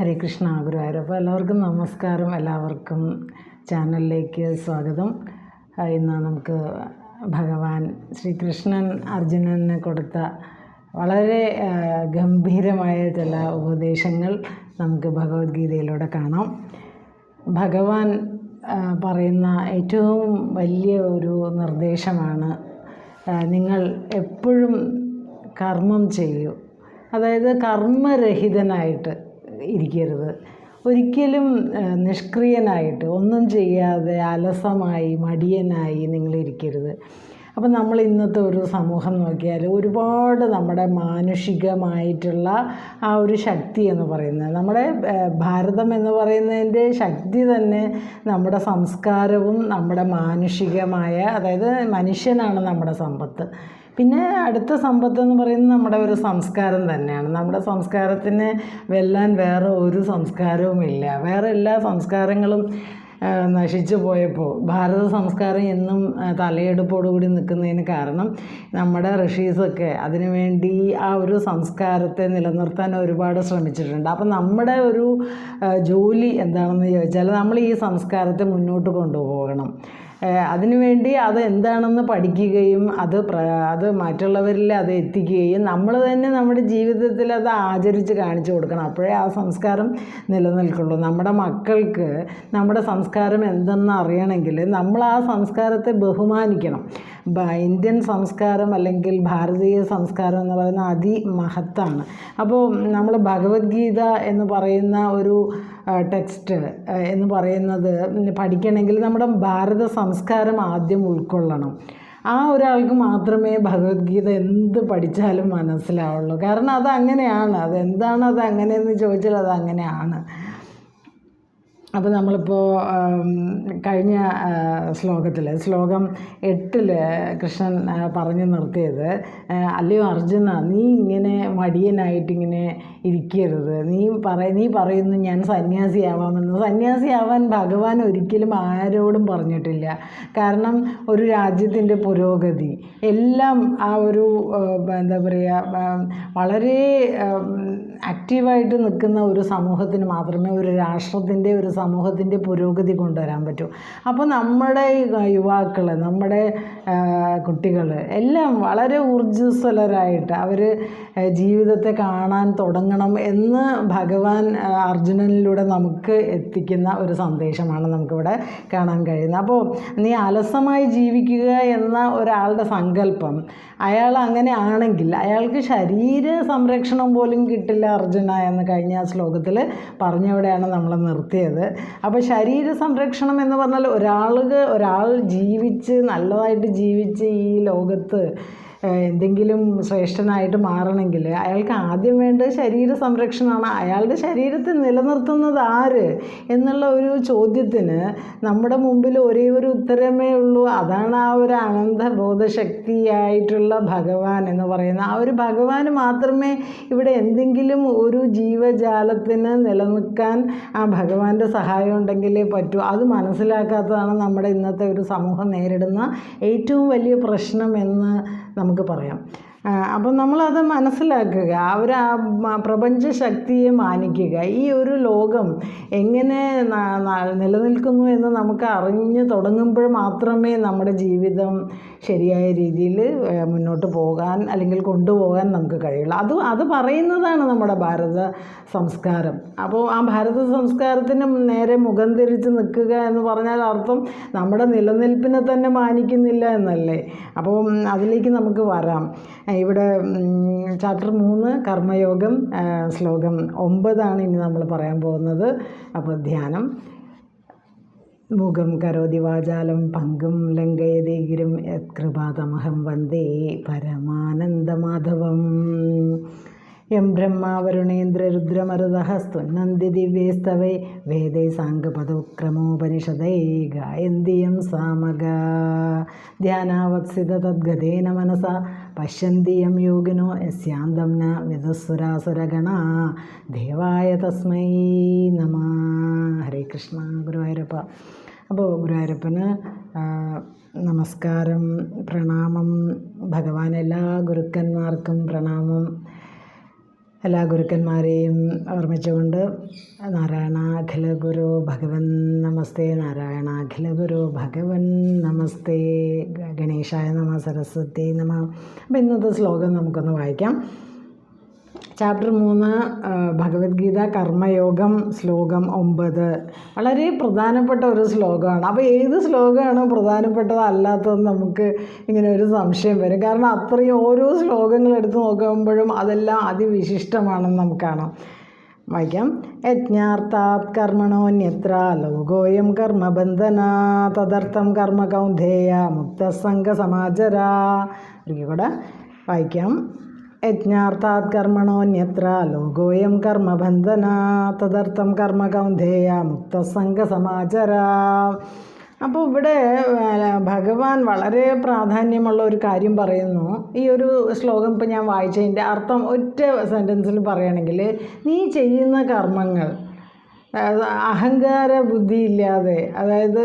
ഹരേ കൃഷ്ണ ഗുരുവായൂരപ്പ എല്ലാവർക്കും നമസ്കാരം. എല്ലാവർക്കും ചാനലിലേക്ക് സ്വാഗതം. ഇന്ന് നമുക്ക് ഭഗവാൻ ശ്രീകൃഷ്ണൻ അർജുനന് കൊടുത്ത വളരെ ഗംഭീരമായ ചില ഉപദേശങ്ങൾ നമുക്ക് ഭഗവത്ഗീതയിലൂടെ കാണാം. ഭഗവാൻ പറയുന്ന ഏറ്റവും വലിയ ഒരു നിർദ്ദേശമാണ് നിങ്ങൾ എപ്പോഴും കർമ്മം ചെയ്യൂ. അതായത് കർമ്മരഹിതനായിട്ട് ഇരിക്കരുത്. ഒരിക്കലും നിഷ്ക്രിയനായിട്ട് ഒന്നും ചെയ്യാതെ അലസമായി മടിയനായി നിങ്ങളിരിക്കരുത് അപ്പം നമ്മൾ ഇന്നത്തെ ഒരു സമൂഹം നോക്കിയാൽ ഒരുപാട് നമ്മുടെ മാനുഷികമായിട്ടുള്ള ആ ഒരു ശക്തി എന്ന് പറയുന്നത് നമ്മുടെ ഭാരതം എന്ന് പറയുന്നതിന്റെ ശക്തി തന്നെ നമ്മുടെ സംസ്കാരവും നമ്മുടെ മാനുഷികമായ അതായത് മനുഷ്യനാണ് നമ്മുടെ സമ്പത്ത്. പിന്നെ അടുത്ത സമ്പത്ത് എന്ന് പറയുന്നത് നമ്മുടെ ഒരു സംസ്കാരം തന്നെയാണ്. നമ്മുടെ സംസ്കാരത്തിന് വെല്ലാൻ വേറെ ഒരു സംസ്കാരവും ഇല്ല. വേറെ എല്ലാ സംസ്കാരങ്ങളും നശിച്ചു പോയപ്പോൾ ഭാരത സംസ്കാരം എന്നും തലയെടുപ്പോടുകൂടി നിൽക്കുന്നതിന് കാരണം നമ്മുടെ ഋഷീസൊക്കെ അതിനുവേണ്ടി ആ ഒരു സംസ്കാരത്തെ നിലനിർത്താൻ ഒരുപാട് ശ്രമിച്ചിട്ടുണ്ട്. അപ്പം നമ്മുടെ ഒരു ജോലി എന്താണെന്ന് ചോദിച്ചാൽ നമ്മൾ ഈ സംസ്കാരത്തെ മുന്നോട്ട് കൊണ്ടുപോകണം. അതിനുവേണ്ടി അത് എന്താണെന്ന് പഠിക്കുകയും അത് അത് മറ്റുള്ളവരിൽ അത് എത്തിക്കുകയും നമ്മൾ തന്നെ നമ്മുടെ ജീവിതത്തിൽ അത് ആചരിച്ച് കാണിച്ചു കൊടുക്കണം. അപ്പോഴേ ആ സംസ്കാരം നിലനിൽക്കുള്ളൂ. നമ്മുടെ മക്കൾക്ക് നമ്മുടെ സംസ്കാരം എന്തെന്ന് അറിയണമെങ്കിൽ നമ്മൾ ആ സംസ്കാരത്തെ ബഹുമാനിക്കണം. ഇന്ത്യൻ സംസ്കാരം അല്ലെങ്കിൽ ഭാരതീയ സംസ്കാരം എന്ന് പറയുന്ന അതിമഹത്താണ്. അപ്പോൾ നമ്മൾ ഭഗവത്ഗീത എന്ന് പറയുന്ന ഒരു ടെക്സ്റ്റ് എന്ന് പറയുന്നത് പഠിക്കണമെങ്കിൽ നമ്മുടെ ഭാരത സംസ്കാരം ആദ്യം ഉൾക്കൊള്ളണം. ആ ഒരാൾക്ക് മാത്രമേ ഭഗവത്ഗീത എന്ത് പഠിച്ചാലും മനസ്സിലാവുള്ളൂ. കാരണം അത് അങ്ങനെയാണ് അത് എന്താണ് അത് അങ്ങനെയെന്ന് ചോദിച്ചാൽ അത് അങ്ങനെയാണ് അപ്പോൾ നമ്മളിപ്പോൾ കഴിഞ്ഞ ശ്ലോകത്തിൽ ശ്ലോകം എട്ടിൽ കൃഷ്ണൻ പറഞ്ഞു നിർത്തിയത് അല്ലയോ അർജുന നീ ഇങ്ങനെ മടിയനായിട്ടിങ്ങനെ ഇരിക്കരുത്. നീ പറ നീ പറയുന്നു ഞാൻ സന്യാസിയാവാമെന്ന്. സന്യാസിയാവാൻ ഭഗവാൻ ഒരിക്കലും ആരോടും പറഞ്ഞിട്ടില്ല. കാരണം ഒരു രാജ്യത്തിന്റെ പുരോഗതി. എല്ലാം ആ ഒരു എന്താ പറയുക വളരെ ആക്റ്റീവായിട്ട് നിൽക്കുന്ന ഒരു സമൂഹത്തിന് മാത്രമേ ഒരു രാഷ്ട്രത്തിന്റെ ഒരു സമൂഹത്തിന്റെ പുരോഗതി കൊണ്ടുവരാൻ പറ്റൂ. അപ്പോൾ നമ്മുടെ യുവാക്കൾ നമ്മുടെ കുട്ടികൾ എല്ലാം വളരെ ഊർജസ്വലരായിട്ട് അവർ ജീവിതത്തെ കാണാൻ തുടങ്ങണം എന്ന് ഭഗവാൻ അർജുനനിലൂടെ നമുക്ക് എത്തിക്കുന്ന ഒരു സന്ദേശമാണ് നമുക്കിവിടെ കാണാൻ കഴിയുന്നത്. അപ്പോൾ നീ അലസമായി ജീവിക്കുക എന്ന ഒരാളുടെ സങ്കല്പം അയാൾ അങ്ങനെ ആണെങ്കിൽ അയാൾക്ക് ശരീര സംരക്ഷണം പോലും കിട്ടില്ല അർജുന എന്ന് കഴിഞ്ഞ ശ്ലോകത്തിൽ പറഞ്ഞവിടെയാണ് നമ്മൾ നിർത്തിയത്. അപ്പോൾ ശരീര സംരക്ഷണം എന്ന് പറഞ്ഞാൽ ഒരാൾക്ക് ഒരാൾ ജീവിച്ച് നല്ലതായിട്ട് ജീവിച്ച് ഈ ലോകത്ത് എന്തെങ്കിലും ശ്രേഷ്ഠനായിട്ട് മാറണമെങ്കിൽ അയാൾക്ക് ആദ്യം വേണ്ടത് ശരീര സംരക്ഷണമാണ് അയാളുടെ ശരീരത്തെ നിലനിർത്തുന്നത് ആര് എന്നുള്ള ഒരു ചോദ്യത്തിന് നമ്മുടെ മുമ്പിൽ ഒരേ ഒരു ഉത്തരമേ ഉള്ളൂ. അതാണ് ആ ഒരു അനന്തബോധശക്തിയായിട്ടുള്ള ഭഗവാൻ എന്ന് പറയുന്ന ആ ഒരു ഭഗവാൻ മാത്രമേ ഇവിടെ എന്തെങ്കിലും ഒരു ജീവജാലത്തിന് നിലനിൽക്കാൻ ആ ഭഗവാന്റെ സഹായം ഉണ്ടെങ്കിലേ പറ്റൂ. അത് മനസ്സിലാക്കാത്തതാണ് നമ്മുടെ ഇന്നത്തെ ഒരു സമൂഹം നേരിടുന്ന ഏറ്റവും വലിയ പ്രശ്നം എന്ന് നമുക്ക് പറയാം. അപ്പം നമ്മളത് മനസ്സിലാക്കുക. അവർ ആ പ്രപഞ്ച ശക്തിയെ മാനിക്കുക. ഈ ഒരു ലോകം എങ്ങനെ നിലനിൽക്കുന്നു എന്ന് നമുക്ക് അറിഞ്ഞു തുടങ്ങുമ്പോൾ മാത്രമേ നമ്മുടെ ജീവിതം ശരിയായ രീതിയിൽ മുന്നോട്ട് പോകാൻ അല്ലെങ്കിൽ കൊണ്ടുപോകാൻ നമുക്ക് കഴിയുള്ളൂ. അത് അത് പറയുന്നതാണ് നമ്മുടെ ഭാരത സംസ്കാരം. അപ്പോൾ ആ ഭാരത സംസ്കാരത്തിന് നേരെ മുഖം തിരിച്ച് നിൽക്കുക എന്ന് പറഞ്ഞാൽ അർത്ഥം നമ്മുടെ നിലനിൽപ്പിനെ തന്നെ മാനിക്കുന്നില്ല എന്നല്ലേ? അപ്പം അതിലേക്ക് നമുക്ക് വരാം. ഇവിടെ ചാപ്റ്റർ മൂന്ന് കർമ്മയോഗം ശ്ലോകം ഒമ്പതാണ് ഇനി നമ്മൾ പറയാൻ പോകുന്നത്. അപ്പോൾ ധ്യാനം. മുഖം കരോതി വാചാലം പങ്കും ലംഘയതേ ഗിരും യത്കൃപാതമഹം വന്ദേ പരമാനന്ദമാധവം. യം ബ്രഹ്മാവരുണേന്ദ്രരുദ്രമരുതഃ നന്ദി ദിവ്യേസ്തവേ വേദേ സാംഗപദോക്രമോപനിഷദേ ഗായന്തിയം സാമഗ. ധ്യാനാവത്സിത തദ്ഗതേന മനസ. പശ്യന്തിയം യോഗിനോ യസ്യാന്തം ന വിദുസുരാസുരഗണ ദേവായ തസ്മൈ നമ. ഹരേ കൃഷ്ണ ഗുരുവായൂരപ്പ. അപ്പോൾ ഗുരുവായൂരപ്പന് നമസ്കാരം പ്രണാമം ഭഗവാൻ എല്ലാ ഗുരുക്കന്മാർക്കും പ്രണാമം. എല്ലാ ഗുരുക്കന്മാരെയും ഓർമ്മിച്ചുകൊണ്ട് നാരായണ അഖില ഗുരു ഭഗവൻ നമസ്തേ നാരായണ അഖില ഗുരു ഭഗവൻ നമസ്തേ ഗണേശായ നമ സരസ്വതി നമ. അപ്പം ഇന്നത്തെ ശ്ലോകം നമുക്കൊന്ന് വായിക്കാം. ചാപ്റ്റർ മൂന്ന് ഭഗവത്ഗീത കർമ്മയോഗം ശ്ലോകം ഒമ്പത്. വളരെ പ്രധാനപ്പെട്ട ഒരു ശ്ലോകമാണ്. അപ്പോൾ ഏത് ശ്ലോകമാണ് പ്രധാനപ്പെട്ടതല്ലാത്തതെന്ന് നമുക്ക് ഇങ്ങനെ ഒരു സംശയം വരും. കാരണം അത്രയും ഓരോ ശ്ലോകങ്ങൾ എടുത്ത് നോക്കുമ്പോഴും അതെല്ലാം അതിവിശിഷ്ടമാണെന്ന് നമുക്ക് കാണാം. വായിക്കാം. യജ്ഞാർത്ഥാത് കർമ്മണോന്യത്ര ലോകോയം കർമ്മബന്ധന തദർത്ഥം കർമ്മ കൗന്ധേയ മുക്തസംഗ സമാചര ഒരിക്കൽ കൂടെ വായിക്കാം. യജ്ഞാർത്ഥാത് കർമ്മണോന്യത്ര ലോകോയം കർമ്മബന്ധന തദർത്ഥം കർമ്മ കൗന്ധേയ മുക്തസംഘസമാചര അപ്പോൾ ഇവിടെ ഭഗവാൻ വളരെ പ്രാധാന്യമുള്ള ഒരു കാര്യം പറയുന്നു. ഈ ഒരു ശ്ലോകം ഇപ്പം ഞാൻ വായിച്ചതിന്റെ അർത്ഥം ഒറ്റ സെന്റൻസിൽ പറയുകയാണെങ്കിൽ നീ ചെയ്യുന്ന കർമ്മങ്ങൾ അഹങ്കാര ബുദ്ധി ഇല്ലാതെ അതായത്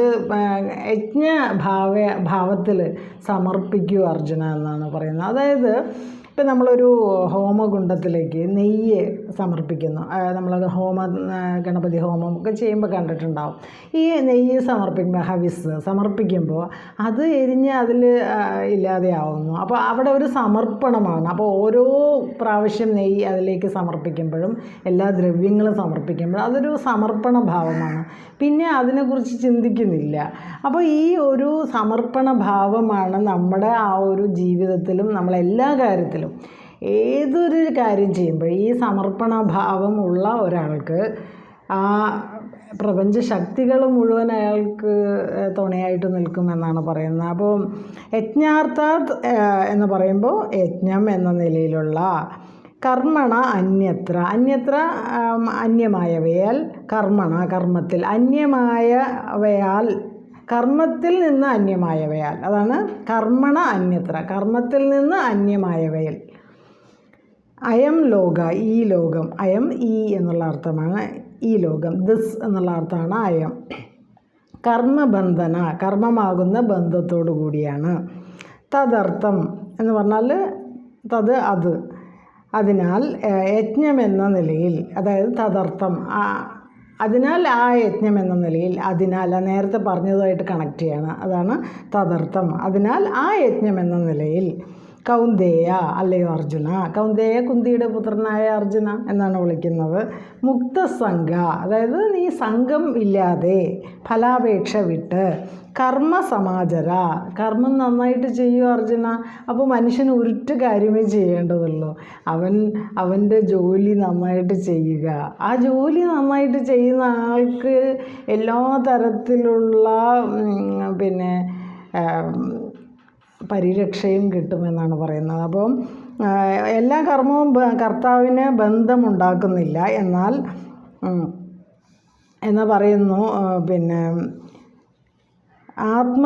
യജ്ഞ ഭാവ ഭാവത്തിൽ സമർപ്പിക്കൂ അർജുന എന്നാണ് പറയുന്നത്. അതായത് ഇപ്പം നമ്മളൊരു ഹോമകുണ്ടത്തിലേക്ക് നെയ്യ് സമർപ്പിക്കുന്നു. നമ്മൾ ഹോമ ഗണപതി ഹോമം ഒക്കെ ചെയ്യുമ്പോൾ കണ്ടിട്ടുണ്ടാവും. ഈ നെയ്യ് സമർപ്പിക്കുമ്പോൾ ഹവിസ് സമർപ്പിക്കുമ്പോൾ അത് എരിഞ്ഞ് അതിൽ ഇല്ലാതെയാവുന്നു അപ്പോൾ അവിടെ ഒരു സമർപ്പണമാണ്. അപ്പോൾ ഓരോ പ്രാവശ്യം നെയ്യ് അതിലേക്ക് സമർപ്പിക്കുമ്പോഴും എല്ലാ ദ്രവ്യങ്ങളും സമർപ്പിക്കുമ്പോഴും അതൊരു സമർപ്പണ ഭാവമാണ്. പിന്നെ അതിനെക്കുറിച്ച് ചിന്തിക്കുന്നില്ല. അപ്പോൾ ഈ ഒരു സമർപ്പണ ഭാവമാണ് നമ്മുടെ ആ ഒരു ജീവിതത്തിലും നമ്മളെല്ലാ കാര്യത്തിലും ഏതൊരു കാര്യം ചെയ്യുമ്പോൾ ഈ സമർപ്പണ ഭാവമുള്ള ഒരാൾക്ക് ആ പ്രപഞ്ച ശക്തികൾ മുഴുവൻ അയാൾക്ക് തുണയായിട്ട് നിൽക്കുമെന്നാണ് പറയുന്നത്. അപ്പോൾ യജ്ഞാർത്ഥാത് എന്ന് പറയുമ്പോൾ യജ്ഞം എന്ന നിലയിലുള്ള കർമ്മണ അന്യത്ര. അന്യത്ര അന്യമായവയാൽ കർമ്മണ കർമ്മത്തിൽ അന്യമായവയാൽ കർമ്മത്തിൽ നിന്ന് അന്യമായവയാൽ. അതാണ് കർമ്മണ അന്യത്ര. കർമ്മത്തിൽ നിന്ന് അന്യമായവയൽ. അയം ലോക ഈ ലോകം. അയം ഈ എന്നുള്ള അർത്ഥമാണ് ഈ ലോകം. ദിസ് എന്നുള്ള അർത്ഥമാണ് അയം. കർമ്മബന്ധന കർമ്മമാകുന്ന ബന്ധത്തോടു കൂടിയാണ്. തദർത്ഥം എന്ന് പറഞ്ഞാൽ തത് അത്. അതിനാൽ യജ്ഞം എന്ന നിലയിൽ അതായത് തദർത്ഥം അതിനാൽ ആ യജ്ഞം എന്ന നിലയിൽ അതിനാൽ നേരത്തെ പറഞ്ഞതുമായിട്ട് കണക്ട് ചെയ്യാണ്. അതാണ് തദർത്ഥം. അതിനാൽ ആ യജ്ഞം എന്ന നിലയിൽ കൗന്ദേയ അല്ലയോ അർജുന? കൗന്ദേയ കുന്തിയുടെ പുത്രനായ അർജുന എന്നാണ് വിളിക്കുന്നത്. മുക്തസംഘ അതായത് നീ സംഘം ഇല്ലാതെ ഫലാപേക്ഷ വിട്ട് കർമ്മ സമാചര കർമ്മം നന്നായിട്ട് ചെയ്യൂ അർജുന. അപ്പോൾ മനുഷ്യന് ഉരുട്ട് കാര്യമേ ചെയ്യേണ്ടതുള്ളൂ. അവൻ അവന്റെ ജോലി നന്നായിട്ട് ചെയ്യുക. ആ ജോലി നന്നായിട്ട് ചെയ്യുന്ന ആൾക്ക് എല്ലാ തരത്തിലുള്ള പിന്നെ പരിരക്ഷയും കിട്ടുമെന്നാണ് പറയുന്നത്. അപ്പം എല്ലാ കർമ്മവും കർത്താവിന് ബന്ധമുണ്ടാക്കുന്നില്ല. എന്നാൽ എന്ന് പറയുന്നു പിന്നെ ആത്മ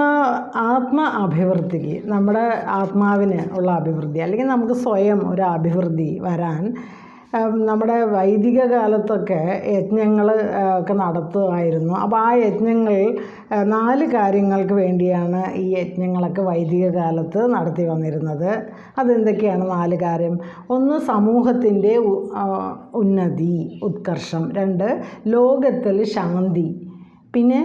ആത്മ അഭിവൃദ്ധിക്ക് നമ്മുടെ ആത്മാവിന് ഉള്ള അഭിവൃദ്ധി അല്ലെങ്കിൽ നമുക്ക് സ്വയം ഒരു അഭിവൃദ്ധി വരാൻ നമ്മുടെ വൈദിക കാലത്തൊക്കെ യജ്ഞങ്ങൾ ഒക്കെ നടത്തുമായിരുന്നു. അപ്പോൾ ആ യജ്ഞങ്ങൾ നാല് കാര്യങ്ങൾക്ക് വേണ്ടിയാണ് ഈ യജ്ഞങ്ങളൊക്കെ വൈദിക കാലത്ത് നടത്തി വന്നിരുന്നത്. അതെന്തൊക്കെയാണ് നാല് കാര്യം? ഒന്ന് സമൂഹത്തിന്റെ ഉന്നതി ഉത്കർഷം. രണ്ട് ലോകത്തിൽ ശാന്തി. പിന്നെ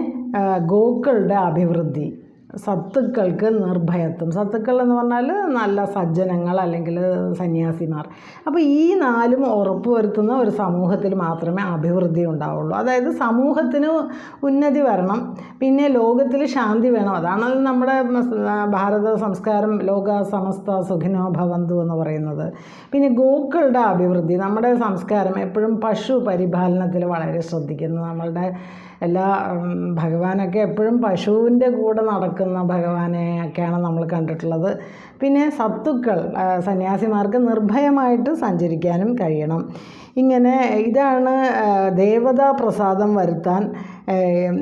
ഗോക്കളുടെ അഭിവൃദ്ധി. സത്തുക്കൾക്ക് നിർഭയത്വം. സത്തുക്കൾ എന്ന് പറഞ്ഞാൽ നല്ല സജ്ജനങ്ങൾ അല്ലെങ്കിൽ സന്യാസിമാർ. അപ്പോൾ ഈ നാലും ഉറപ്പ് വരുത്തുന്ന ഒരു സമൂഹത്തിൽ മാത്രമേ അഭിവൃദ്ധി ഉണ്ടാവുള്ളൂ. അതായത് സമൂഹത്തിന് ഉന്നതി വരണം പിന്നെ ലോകത്തിൽ ശാന്തി വേണം. അതാണ് നമ്മുടെ ഭാരത സംസ്കാരം ലോക സമസ്ത സുഖിനോ ഭവന്തു എന്ന് പറയുന്നത്. പിന്നെ ഗോക്കളുടെ അഭിവൃദ്ധി. നമ്മുടെ സംസ്കാരം എപ്പോഴും പശു പരിപാലനത്തിൽ വളരെ ശ്രദ്ധിക്കുന്നു. നമ്മളുടെ എല്ലാ ഭഗവാനൊക്കെ എപ്പോഴും പശുവിന്റെ കൂടെ നടക്കുന്ന ഭഗവാനെ ഒക്കെയാണ് നമ്മൾ കണ്ടിട്ടുള്ളത്. പിന്നെ സത്തുക്കൾ സന്യാസിമാർക്ക് നിർഭയമായിട്ട് സഞ്ചരിക്കാനും കഴിയണം. ഇങ്ങനെ ഇതാണ് ദേവതാ പ്രസാദം വരുത്താൻ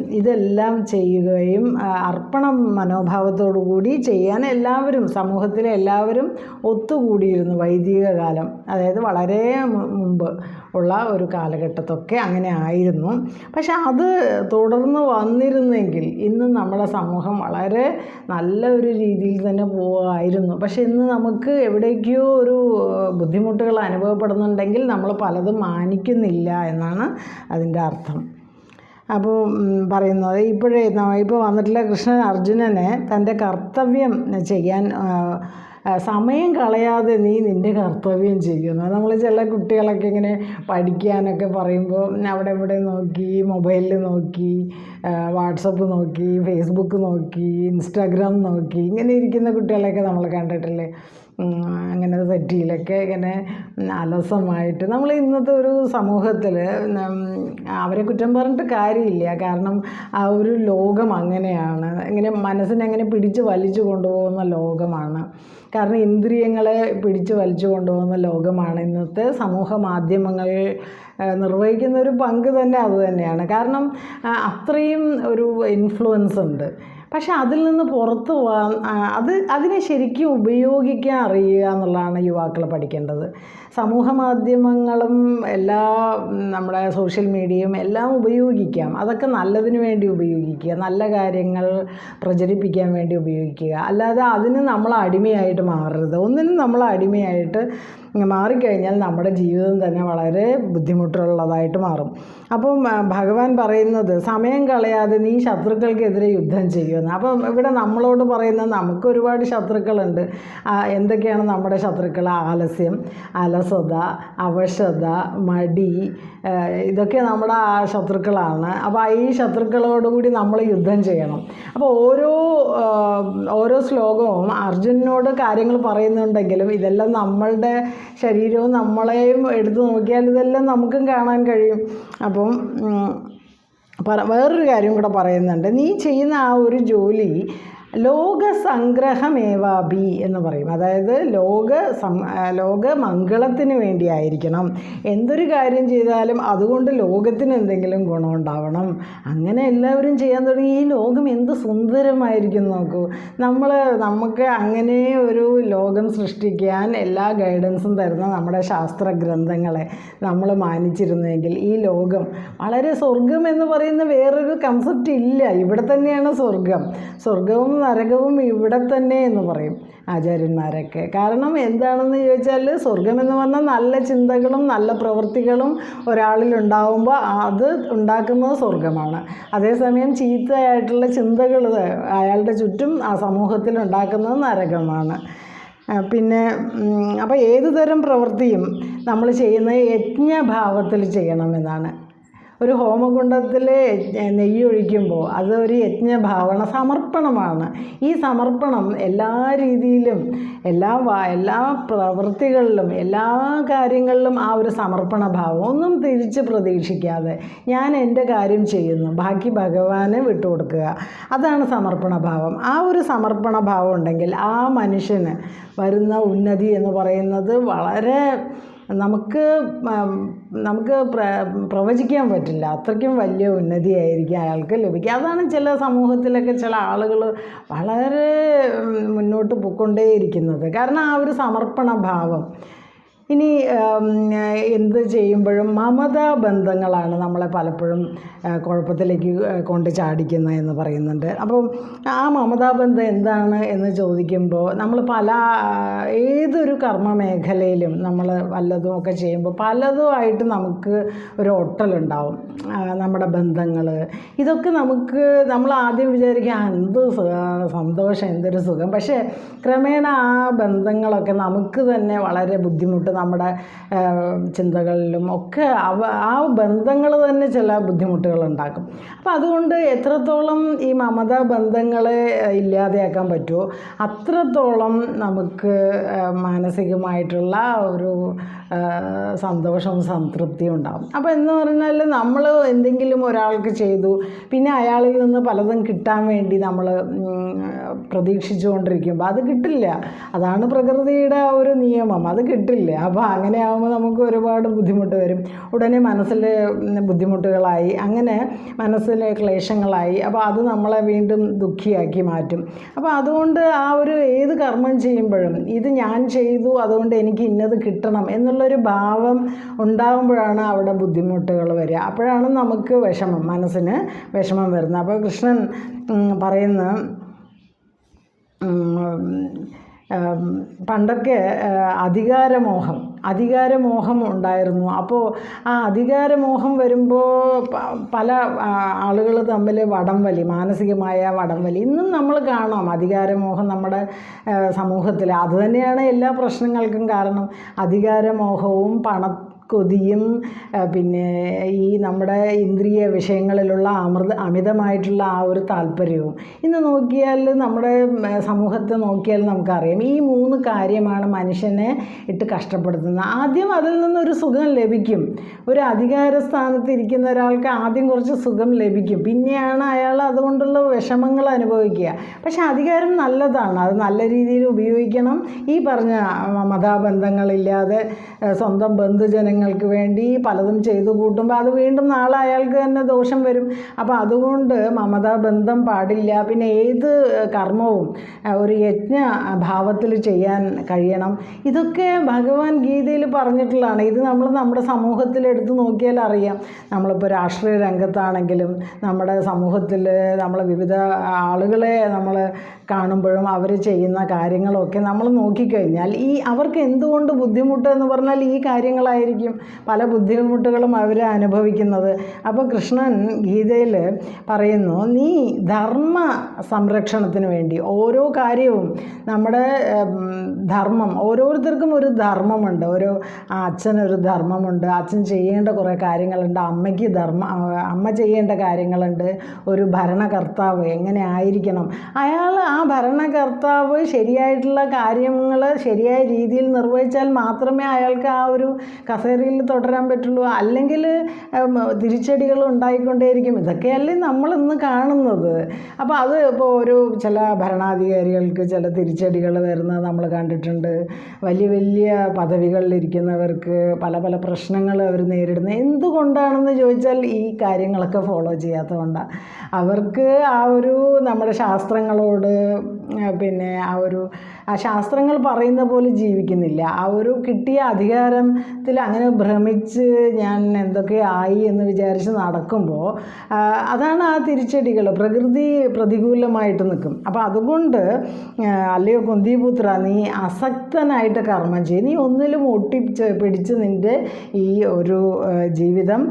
ഇതെല്ലാം ചെയ്യുകയും അർപ്പണ മനോഭാവത്തോടു കൂടി ചെയ്യാൻ എല്ലാവരും സമൂഹത്തിലെ എല്ലാവരും ഒത്തുകൂടിയിരുന്നു വൈദിക കാലം അതായത് വളരെ മുമ്പ് ഉള്ള ഒരു കാലഘട്ടത്തൊക്കെ അങ്ങനെ ആയിരുന്നു. പക്ഷെ അത് തുടർന്ന് വന്നിരുന്നെങ്കിൽ ഇന്ന് നമ്മുടെ സമൂഹം വളരെ നല്ല ഒരു രീതിയിൽ തന്നെ പോവുമായിരുന്നു പക്ഷെ ഇന്ന് നമുക്ക് എവിടേക്കോ ഒരു ബുദ്ധിമുട്ടുകൾ അനുഭവപ്പെടുന്നുണ്ടെങ്കിൽ നമ്മൾ പലതും മാനിക്കുന്നില്ല എന്നാണ് അതിന്റെ അർത്ഥം. അപ്പോൾ പറയുന്നത്. ഇപ്പോഴേ ഇപ്പോൾ വന്നിട്ടുള്ള കൃഷ്ണൻ അർജുനനെ തന്റെ കർത്തവ്യം ചെയ്യാൻ സമയം കളയാതെ നീ നിന്റെ കർത്തവ്യം ചെയ്യുന്നു. നമ്മൾ ചില കുട്ടികളൊക്കെ ഇങ്ങനെ പഠിക്കാനൊക്കെ പറയുമ്പോൾ അവിടെ ഇവിടെ നോക്കി മൊബൈലിൽ നോക്കി വാട്സപ്പ് നോക്കി ഫേസ്ബുക്ക് നോക്കി ഇൻസ്റ്റാഗ്രാം നോക്കി ഇങ്ങനെ ഇരിക്കുന്ന കുട്ടികളെയൊക്കെ നമ്മൾ കണ്ടിട്ടില്ലേ? അങ്ങനെ സെറ്റിയിലൊക്കെ ഇങ്ങനെ അലസമായിട്ട് നമ്മൾ ഇന്നത്തെ ഒരു സമൂഹത്തിൽ അവരെ കുറ്റം പറഞ്ഞിട്ട് കാര്യമില്ല. കാരണം ആ ഒരു ലോകം അങ്ങനെയാണ്. ഇങ്ങനെ മനസ്സിനെ അങ്ങനെ പിടിച്ച് വലിച്ചു കൊണ്ടുപോകുന്ന ലോകമാണ്. കാരണം ഇന്ദ്രിയങ്ങളെ പിടിച്ച് വലിച്ചു കൊണ്ടുപോകുന്ന ലോകമാണ് ഇന്നത്തെ സമൂഹ മാധ്യമങ്ങൾ നിർവഹിക്കുന്ന ഒരു പങ്ക് തന്നെ അത് തന്നെയാണ്. കാരണം അത്രയും ഒരു ഇൻഫ്ലുവൻസ് ഉണ്ട്. പക്ഷെ അതിൽ നിന്ന് പുറത്ത് പോകാൻ അത് അതിനെ ശരിക്കും ഉപയോഗിക്കാൻ അറിയുക എന്നുള്ളതാണ് യുവാക്കൾ പഠിക്കേണ്ടത്. സമൂഹ മാധ്യമങ്ങളും എല്ലാ നമ്മുടെ സോഷ്യൽ മീഡിയയും എല്ലാം ഉപയോഗിക്കാം. അതൊക്കെ നല്ലതിന് വേണ്ടി ഉപയോഗിക്കുക നല്ല കാര്യങ്ങൾ പ്രചരിപ്പിക്കാൻ വേണ്ടി ഉപയോഗിക്കുക. അല്ലാതെ അതിന് നമ്മൾ അടിമയായിട്ട് മാറരുത്. ഒന്നിനും നമ്മൾ അടിമയായിട്ട് മാറിക്കഴിഞ്ഞാൽ നമ്മുടെ ജീവിതം തന്നെ വളരെ ബുദ്ധിമുട്ടുള്ളതായിട്ട് മാറും. അപ്പം ഭഗവാൻ പറയുന്നത് സമയം കളയാതെ നീ ശത്രുക്കൾക്കെതിരെ യുദ്ധം ചെയ്യുമെന്ന്. അപ്പം ഇവിടെ നമ്മളോട് പറയുന്നത് നമുക്ക് ഒരുപാട് ശത്രുക്കളുണ്ട്. എന്തൊക്കെയാണ് നമ്മുടെ ശത്രുക്കൾ? ആലസ്യം അലസത അവശത മടി ഇതൊക്കെ നമ്മുടെ ശത്രുക്കളാണ്. അപ്പോൾ ഈ ശത്രുക്കളോടുകൂടി നമ്മൾ യുദ്ധം ചെയ്യണം. അപ്പോൾ ഓരോ ഓരോ ശ്ലോകവും അർജുനോട് കാര്യങ്ങൾ പറയുന്നുണ്ടെങ്കിലും ഇതെല്ലാം നമ്മളുടെ ശരീരവും നമ്മളെയും എടുത്തു നോക്കിയാൽ ഇതെല്ലാം നമുക്കും കാണാൻ കഴിയും. അപ്പം പറ വേറൊരു കാര്യം കൂടെ പറയുന്നുണ്ട്. നീ ചെയ്യുന്ന ആ ഒരു ജോലി ലോകസംഗ്രഹമേവാബി എന്ന് പറയും. അതായത് ലോക സം ലോക മംഗളത്തിന് വേണ്ടിയായിരിക്കണം. എന്തൊരു കാര്യം ചെയ്താലും അതുകൊണ്ട് ലോകത്തിന് എന്തെങ്കിലും ഗുണമുണ്ടാവണം അങ്ങനെ എല്ലാവരും ചെയ്യാൻ തുടങ്ങി. ഈ ലോകം എന്ത് സുന്ദരമായിരിക്കും നോക്കൂ. നമ്മൾ നമുക്ക് അങ്ങനെ ഒരു ലോകം സൃഷ്ടിക്കാൻ എല്ലാ ഗൈഡൻസും തരുന്ന നമ്മുടെ ശാസ്ത്ര ഗ്രന്ഥങ്ങളെ നമ്മൾ മാനിച്ചിരുന്നെങ്കിൽ ഈ ലോകം വളരെ സ്വർഗം എന്ന് പറയുന്ന വേറൊരു കൺസെപ്റ്റ് ഇല്ല. ഇവിടെ തന്നെയാണ് സ്വർഗം സ്വർഗവും നരകവും ഇവിടെ തന്നെ എന്ന് പറയും ആചാര്യന്മാരൊക്കെ. കാരണം എന്താണെന്ന് ചോദിച്ചാൽ സ്വർഗമെന്ന് പറഞ്ഞാൽ നല്ല ചിന്തകളും നല്ല പ്രവൃത്തികളും ഒരാളിൽ ഉണ്ടാവുമ്പോൾ അത് ഉണ്ടാക്കുന്നത് സ്വർഗമാണ് അതേസമയം ചീത്തയായിട്ടുള്ള ചിന്തകൾ അയാളുടെ ചുറ്റും ആ സമൂഹത്തിൽ ഉണ്ടാക്കുന്നത് നരകമാണ്. പിന്നെ അപ്പോൾ ഏത് തരം പ്രവൃത്തിയും നമ്മൾ ചെയ്യുന്നത് യജ്ഞഭാവത്തിൽ ചെയ്യണമെന്നാണ്. ഒരു ഹോമകുണ്ടത്തിൽ നെയ്യ് ഒഴിക്കുമ്പോൾ അത് ഒരു സമർപ്പണമാണ്. ഈ സമർപ്പണം എല്ലാ രീതിയിലും എല്ലാ എല്ലാ പ്രവൃത്തികളിലും എല്ലാ കാര്യങ്ങളിലും ആ ഒരു സമർപ്പണ ഭാവം ഒന്നും തിരിച്ച് പ്രതീക്ഷിക്കാതെ ഞാൻ എന്റെ കാര്യം ചെയ്യുന്നു. ബാക്കി ഭഗവാനെ വിട്ടുകൊടുക്കുക അതാണ് സമർപ്പണ ഭാവം. ആ ഒരു സമർപ്പണ ഭാവം ഉണ്ടെങ്കിൽ ആ മനുഷ്യന് വരുന്ന ഉന്നതി എന്ന് പറയുന്നത് വളരെ നമുക്ക് നമുക്ക് പ്ര പ്രവചിക്കാൻ പറ്റില്ല. അത്രയ്ക്കും വലിയ ഉന്നതിയായിരിക്കും അയാൾക്ക് ലഭിക്കുക. അതാണ് ചില സമൂഹത്തിലൊക്കെ ചില ആളുകൾ വളരെ മുന്നോട്ട് പോയിക്കൊണ്ടേയിരിക്കുന്നത് കാരണം ആ ഒരു സമർപ്പണ ഭാവം. ഇനി എന്ത് ചെയ്യുമ്പോഴും മമതാ ബന്ധങ്ങളാണ് നമ്മളെ പലപ്പോഴും കുഴപ്പത്തിലേക്ക് കൊണ്ട് ചാടിക്കുന്നത് എന്ന് പറയുന്നുണ്ട്. അപ്പം ആ മമതാ ബന്ധം എന്താണ് എന്ന് ചോദിക്കുമ്പോൾ നമ്മൾ പല ഏതൊരു കർമ്മ മേഖലയിലും നമ്മൾ വല്ലതും ഒക്കെ ചെയ്യുമ്പോൾ പലതുമായിട്ട് നമുക്ക് ഒരു ഒട്ടലുണ്ടാവും. നമ്മുടെ ബന്ധങ്ങൾ. ഇതൊക്കെ നമുക്ക് നമ്മൾ ആദ്യം വിചാരിക്കുക എന്ത് സന്തോഷം എന്തൊരു സുഖം. പക്ഷേ ക്രമേണ ആ ബന്ധങ്ങളൊക്കെ നമുക്ക് തന്നെ വളരെ ബുദ്ധിമുട്ട് നമ്മുടെ ചിന്തകളിലും ഒക്കെ അവ ആ ബന്ധങ്ങൾ തന്നെ ചില ബുദ്ധിമുട്ടുകൾ ഉണ്ടാക്കും അപ്പോൾ അതുകൊണ്ട് എത്രത്തോളം ഈ മമതാ ബന്ധങ്ങളെ ഇല്ലാതെയാക്കാൻ പറ്റുമോ അത്രത്തോളം നമുക്ക് മാനസികമായിട്ടുള്ള ഒരു സന്തോഷവും സംതൃപ്തിയും ഉണ്ടാകും അപ്പോൾ എന്ന് പറഞ്ഞാൽ നമ്മൾ എന്തെങ്കിലും ഒരാൾക്ക് ചെയ്തു പിന്നെ അയാളിൽ നിന്ന് പലതും കിട്ടാൻ വേണ്ടി നമ്മൾ പ്രതീക്ഷിച്ചുകൊണ്ടിരിക്കുമ്പോൾ അത് കിട്ടില്ല. അതാണ് പ്രകൃതിയുടെ ഒരു നിയമം അത് കിട്ടില്ല. ആ അപ്പോൾ അങ്ങനെ ആകുമ്പോൾ നമുക്ക് ഒരുപാട് ബുദ്ധിമുട്ട് വരും. ഉടനെ മനസ്സിൽ ബുദ്ധിമുട്ടുകളായി അങ്ങനെ മനസ്സിലെ ക്ലേശങ്ങളായി അപ്പോൾ അത് നമ്മളെ വീണ്ടും ദുഃഖിയാക്കി മാറ്റും. അപ്പോൾ അതുകൊണ്ട് ആ ഒരു ഏത് കർമ്മം ചെയ്യുമ്പോഴും ഇത് ഞാൻ ചെയ്തു അതുകൊണ്ട് എനിക്ക് ഇന്നത് കിട്ടണം എന്നുള്ളൊരു ഭാവം ഉണ്ടാകുമ്പോഴാണ് അവിടെ ബുദ്ധിമുട്ടുകൾ വരിക അപ്പോഴാണ് നമുക്ക് വിഷമം മനസ്സിന് വിഷമം വരുന്നത്. അപ്പോൾ കൃഷ്ണൻ പറയുന്ന പണ്ടൊക്കെ അധികാരമോഹം അധികാരമോഹം ഉണ്ടായിരുന്നു. അപ്പോൾ ആ അധികാരമോഹം വരുമ്പോൾ പല ആളുകൾ തമ്മിൽ വടംവലി മാനസികമായ വടംവലി. ഇന്നും നമ്മൾ കാണാം അധികാരമോഹം നമ്മുടെ സമൂഹത്തിൽ അതുതന്നെയാണ് എല്ലാ പ്രശ്നങ്ങൾക്കും കാരണം. അധികാരമോഹവും പണ കൊതിയും പിന്നെ ഈ നമ്മുടെ ഇന്ദ്രിയ വിഷയങ്ങളിലുള്ള അമൃത അമിതമായിട്ടുള്ള ആ ഒരു താല്പര്യവും. ഇന്ന് നോക്കിയാൽ നമ്മുടെ സമൂഹത്തെ നോക്കിയാൽ നമുക്കറിയാം. ഈ മൂന്ന് കാര്യമാണ് മനുഷ്യനെ ഇട്ട് കഷ്ടപ്പെടുത്തുന്നത്. ആദ്യം അതിൽ നിന്നൊരു സുഖം ലഭിക്കും. ഒരു അധികാര സ്ഥാനത്ത് ഇരിക്കുന്ന ഒരാൾക്ക് ആദ്യം കുറച്ച് സുഖം ലഭിക്കും. പിന്നെയാണ് അയാൾ അതുകൊണ്ടുള്ള വിഷമങ്ങൾ അനുഭവിക്കുക. പക്ഷേ അധികാരം നല്ലതാണ്. അത് നല്ല രീതിയിൽ ഉപയോഗിക്കണം. ഈ പറഞ്ഞ മതാബന്ധങ്ങളില്ലാതെ സ്വന്തം സ്വന്തം ബന്ധുജനങ്ങൾക്ക് വേണ്ടി പലതും ചെയ്തു കൂട്ടുമ്പോൾ അത് വീണ്ടും നാളെ അയാൾക്ക് തന്നെ ദോഷം വരും. അപ്പോൾ അതുകൊണ്ട് മമതാ ബന്ധം പാടില്ല. പിന്നെ ഏത് കർമ്മവും ഒരു യജ്ഞ ഭാവത്തിൽ ചെയ്യാൻ കഴിയണം. ഇതൊക്കെ ഭഗവാൻ ഗീതയിൽ പറഞ്ഞിട്ടുള്ളതാണ്. ഇത് നമ്മൾ നമ്മുടെ സമൂഹത്തിൽ എടുത്തു നോക്കിയാൽ അറിയാം. നമ്മളിപ്പോൾ രാഷ്ട്രീയ രംഗത്താണെങ്കിലും നമ്മുടെ സമൂഹത്തിൽ നമ്മൾ വിവിധ ആളുകളെ നമ്മൾ കാണുമ്പോഴും അവർ ചെയ്യുന്ന കാര്യങ്ങളൊക്കെ നമ്മൾ നോക്കിക്കഴിഞ്ഞാൽ ഈ അവർക്ക് എന്തുകൊണ്ട് ബുദ്ധിമുട്ട് എന്ന് പറഞ്ഞാൽ ഈ കാര്യങ്ങളായിരിക്കും. പല ബുദ്ധിമുട്ടുകളും അവർ അനുഭവിക്കുന്നത്. അപ്പോൾ കൃഷ്ണൻ ഗീതയിൽ പറയുന്നു നീ ധർമ്മ സംരക്ഷണത്തിന് വേണ്ടി ഓരോ കാര്യവും നമ്മുടെ ധർമ്മം ഓരോരുത്തർക്കും ഒരു ധർമ്മമുണ്ട്. ഓരോ അച്ഛനൊരു ധർമ്മമുണ്ട് അച്ഛൻ ചെയ്യേണ്ട കുറേ കാര്യങ്ങളുണ്ട് അമ്മയ്ക്ക് ധർമ്മ അമ്മ ചെയ്യേണ്ട കാര്യങ്ങളുണ്ട് ഒരു ഭരണകർത്താവ് എങ്ങനെ ആയിരിക്കണം? അയാൾ ആ ഭരണകർത്താവ് ശരിയായിട്ടുള്ള കാര്യങ്ങൾ ശരിയായ രീതിയിൽ നിർവഹിച്ചാൽ മാത്രമേ അയാൾക്ക് ആ ഒരു കസേരയിൽ തുടരാൻ പറ്റുള്ളൂ. അല്ലെങ്കിൽ തിരിച്ചടികൾ ഉണ്ടായിക്കൊണ്ടേയിരിക്കും. ഇതൊക്കെയല്ലേ നമ്മളിന്ന് കാണുന്നത്. അപ്പോൾ അത് ഇപ്പോൾ ഒരു ചില ഭരണാധികാരികൾക്ക് ചില തിരിച്ചടികൾ വരുന്നത് നമ്മൾ കണ്ടിട്ടുണ്ട്. വലിയ വലിയ പദവികളിലിരിക്കുന്നവർക്ക് പല പല പ്രശ്നങ്ങൾ അവർ നേരിടുന്നത്. എന്തുകൊണ്ടാണെന്ന് ചോദിച്ചാൽ ഈ കാര്യങ്ങളൊക്കെ ഫോളോ ചെയ്യാത്തതുകൊണ്ടാണ് അവർക്ക് ആ ഒരു നമ്മുടെ ശാസ്ത്രങ്ങളോട് പിന്നെ ആ ഒരു ആ ശാസ്ത്രങ്ങൾ പറയുന്ന പോലെ ജീവിക്കുന്നില്ല. ആ ഒരു കിട്ടിയ അധികാരത്തിൽ അങ്ങനെ ഭ്രമിച്ച് ഞാൻ എന്തൊക്കെ ആയി എന്ന് വിചാരിച്ച് നടക്കുമ്പോൾ അതാണ് ആ തിരിച്ചടികൾ പ്രകൃതി പ്രതികൂലമായിട്ട് നിൽക്കും അപ്പോൾ അതുകൊണ്ട് അല്ലയോ കുന്തിപുത്ര നീ അസക്തനായിട്ട് കർമ്മം ചെയ്യും. നീ ഒന്നിലും ഒട്ടിച്ച് പിടിച്ച് നിന്റെ ഈ ഒരു ജീവിതം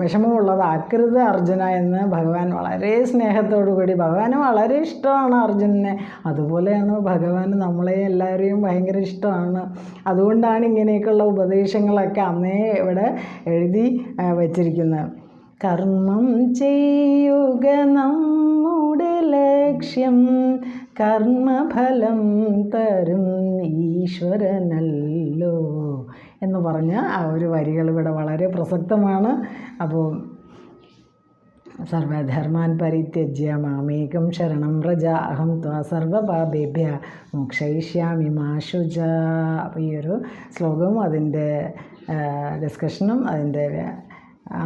വിഷമമുള്ളതാക്കരുത് അർജുന എന്ന് ഭഗവാൻ വളരെ സ്നേഹത്തോടു കൂടി ഭഗവാന് വളരെ ഇഷ്ടമാണ് അർജുനനെ. അതുപോലെയാണ് ഭഗവാൻ നമ്മളെ എല്ലാവരെയും ഭയങ്കര ഇഷ്ടമാണ്. അതുകൊണ്ടാണ് ഇങ്ങനെയൊക്കെയുള്ള ഉപദേശങ്ങളൊക്കെ അന്നേ ഇവിടെ എഴുതി വച്ചിരിക്കുന്നത് കർമ്മം ചെയ്യുക നമ്മുടെ ലക്ഷ്യം കർമ്മഫലം തരും ഈശ്വരനല്ലോ എന്ന് പറഞ്ഞ ആ ഒരു വരികൾ ഇവിടെ വളരെ പ്രസക്തമാണ്. അപ്പോൾ സർവധർമാൻ പരിത്യജ്യ മാമേകം ശരണം വ്രജ അഹം ത്വാ സർവപാപേഭ്യ മോക്ഷയിഷ്യാമി മാശുജ ഈ ഒരു ശ്ലോകവും അതിന്റെ ഡിസ്കഷനും അതിന്റെ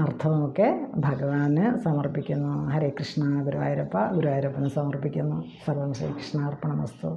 അർത്ഥമൊക്കെ ഭഗവാന് സമർപ്പിക്കുന്നു. ഹരേ കൃഷ്ണ ഗുരുവായൂരപ്പ ഗുരുവായൂരപ്പന് സമർപ്പിക്കുന്നു. സർവം ശ്രീകൃഷ്ണ അർപ്പണമസ്തു